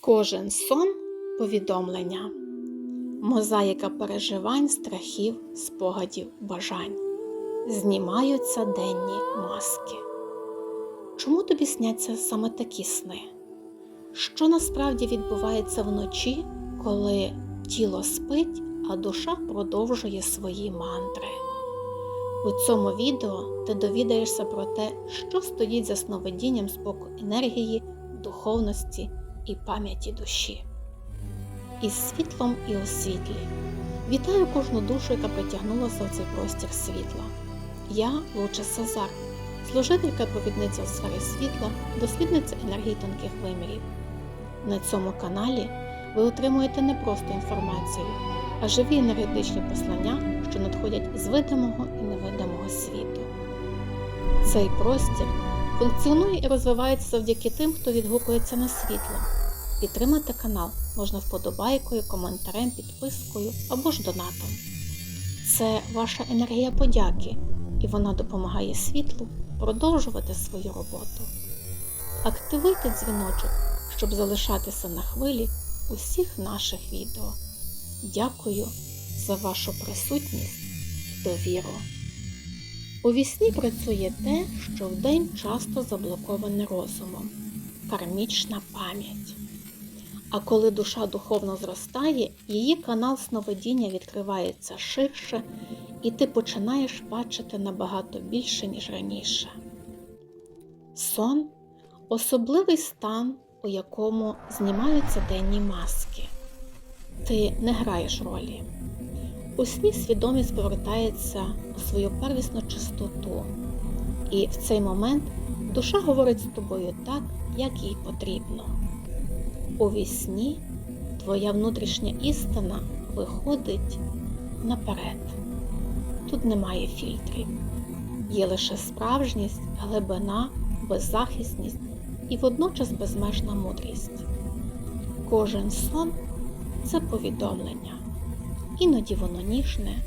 Кожен сон повідомлення, мозаїка переживань, страхів, спогадів, бажань. Знімаються денні маски. Чому тобі сняться саме такі сни? Що насправді відбувається вночі, коли тіло спить, а душа продовжує свої мантри? У цьому відео ти довідаєшся про те, що стоїть за сновидінням споку енергії, духовності і пам'яті душі. Із світлом і у світлі. Вітаю кожну душу, яка притягнулася у цей простір світла. Я Луча Сазар, служителька провідниця у сфері світла, дослідниця енергії тонких вимірів. На цьому каналі ви отримуєте не просто інформацію, а живі енергетичні послання, що надходять з видимого і невидимого світу. Цей простір функціонує і розвивається завдяки тим, хто відгукується на світло. Підтримати канал можна вподобайкою, коментарем, підпискою або ж донатом. Це ваша енергія подяки, і вона допомагає світлу продовжувати свою роботу. Активуйте дзвіночок, щоб залишатися на хвилі усіх наших відео. Дякую за вашу присутність і довіру. У вісні працює те, що вдень часто заблоковане розумом кармічна пам'ять. А коли душа духовно зростає, її канал сновидіння відкривається ширше, і ти починаєш бачити набагато більше, ніж раніше. Сон особливий стан, у якому знімаються денні маски. Ти не граєш ролі. У сні свідомість повертається у свою первісну чистоту, і в цей момент душа говорить з тобою так, як їй потрібно. У вісні твоя внутрішня істина виходить наперед. Тут немає фільтрів, є лише справжність, глибина, беззахисність і водночас безмежна мудрість. Кожен сон це повідомлення. Іноді воно ніжне,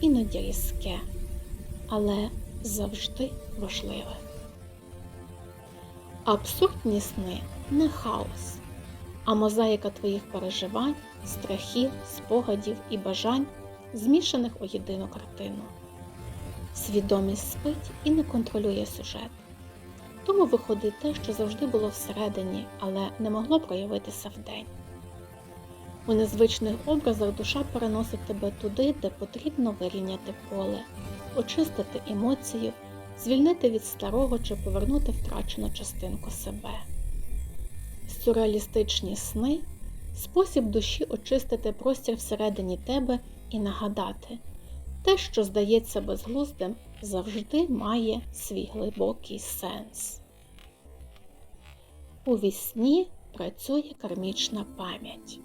іноді різке, але завжди важливе. Абсурдні сни не хаос, а мозаїка твоїх переживань, страхів, спогадів і бажань, змішаних у єдину картину. Свідомість спить і не контролює сюжет. Тому виходить те, що завжди було всередині, але не могло проявитися вдень. У незвичних образах душа переносить тебе туди, де потрібно вирівняти поле, очистити емоцію, звільнити від старого чи повернути втрачену частинку себе. Сюрреалістичні сни спосіб душі очистити простір всередині тебе і нагадати, те, що здається безглуздим, завжди має свій глибокий сенс. У вісні працює кармічна пам'ять.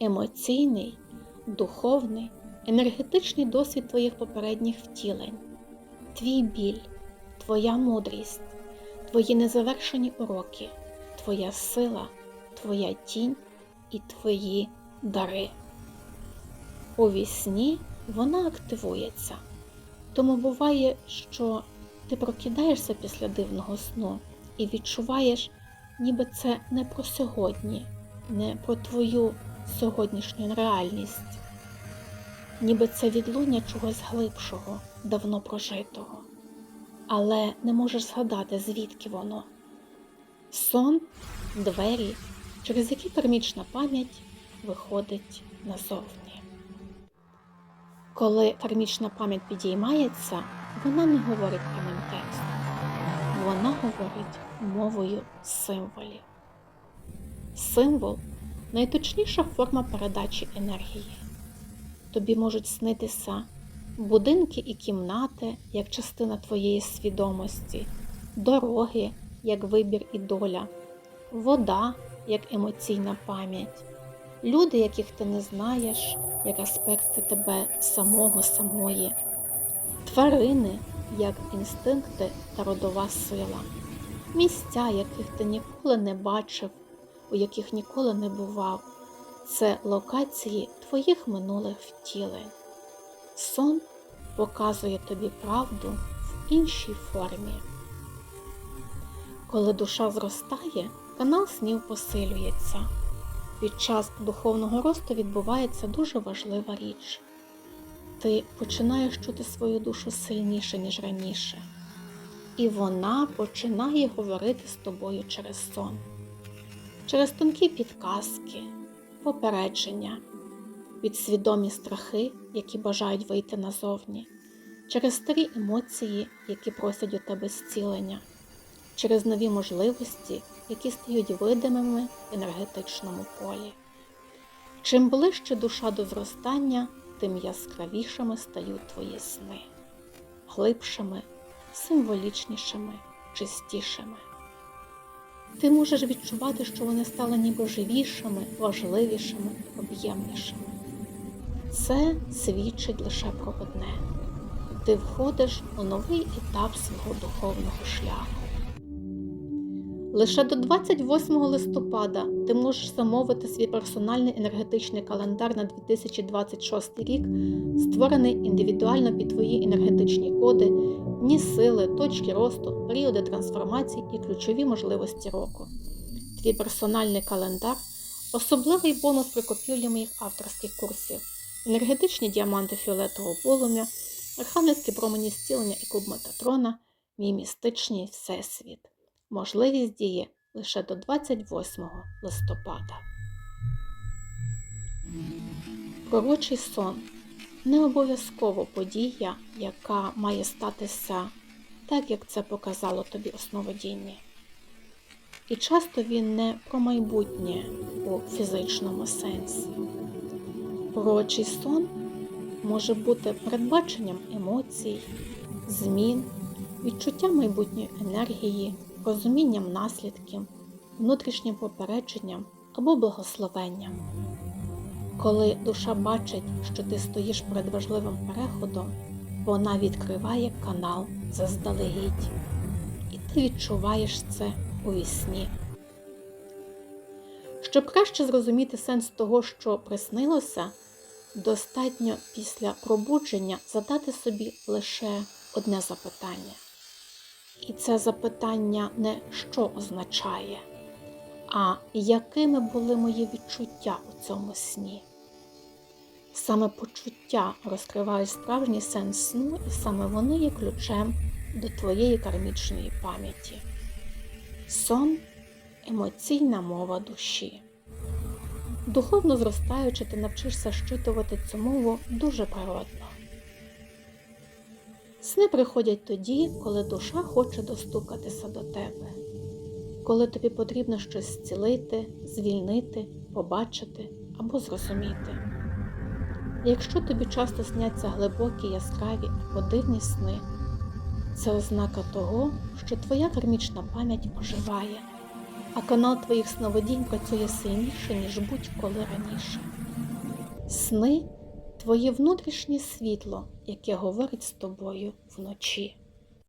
Емоційний, духовний, енергетичний досвід твоїх попередніх втілень, твій біль, твоя мудрість, твої незавершені уроки, твоя сила, твоя тінь і твої дари. У вісні вона активується, тому буває, що ти прокидаєшся після дивного сну і відчуваєш, ніби це не про сьогодні, не про твою сьогоднішню реальність, ніби це відлуння чогось глибшого, давно прожитого, але не можеш згадати, звідки воно. Сон, двері, через які кармічна пам'ять виходить назовні. Коли кармічна пам'ять підіймається, вона не говорить прямим текстом, вона говорить мовою символів. Символ найточніша форма передачі енергії. Тобі можуть снитися будинки і кімнати як частина твоєї свідомості, дороги як вибір і доля, вода як емоційна пам'ять, люди, яких ти не знаєш, як аспекти тебе самого самої, тварини як інстинкти та родова сила, місця, яких ти ніколи не бачив у яких ніколи не бував. Це локації твоїх минулих втілень. Сон показує тобі правду в іншій формі. Коли душа зростає, канал снів посилюється. під час духовного росту відбувається дуже важлива річ. Ти починаєш чути свою душу сильніше, ніж раніше, і вона починає говорити з тобою через сон, через тонкі підказки, попередження, підсвідомі страхи, які бажають вийти назовні, через старі емоції, які просять у тебе зцілення, через нові можливості, які стають видимими в енергетичному полі. Чим ближче душа до зростання, тим яскравішими стають твої сни, глибшими, символічнішими, чистішими. Ти можеш відчувати, що вони стали ніби живішими, важливішими, об'ємнішими. Це свідчить лише про одне. Ти входиш у новий етап свого духовного шляху. Лише до 28 листопада ти можеш замовити свій персональний енергетичний календар на 2026 рік, створений індивідуально під твої енергетичні коди, дні сили, точки росту, періоди трансформації і ключові можливості року. Твій персональний календар особливий бонус при купівлі моїх авторських курсів, енергетичні діаманти фіолетового полум'я, архангельські промені зцілення і куб Метатрона, мій містичний всесвіт. Можливість діє лише до 28 листопада. Пророчий сон не обов'язково подія, яка має статися так, як це показало тобі основодіння. І часто він не про майбутнє у фізичному сенсі. Пророчий сон може бути передбаченням емоцій, змін, відчуттям майбутньої енергії, розумінням наслідків, внутрішнім попередженням або благословенням. Коли душа бачить, що ти стоїш перед важливим переходом, вона відкриває канал заздалегідь, і ти відчуваєш це у вісні. Щоб краще зрозуміти сенс того, що приснилося, достатньо після пробудження задати собі лише одне запитання. І це запитання не що означає, а якими були мої відчуття у цьому сні. Саме почуття розкривають справжній сенс сну, і саме вони є ключем до твоєї кармічної пам'яті. Сон емоційна мова душі. Духовно зростаючи, ти навчишся щитувати цю мову дуже природно. Сни приходять тоді, коли душа хоче достукатися до тебе, коли тобі потрібно щось зцілити, звільнити, побачити або зрозуміти. Якщо тобі часто сняться глибокі, яскраві або дивні сни, це ознака того, що твоя кармічна пам'ять оживає, а канал твоїх сновидінь працює сильніше, ніж будь-коли раніше. Сни твоє внутрішнє світло, яке говорить з тобою вночі.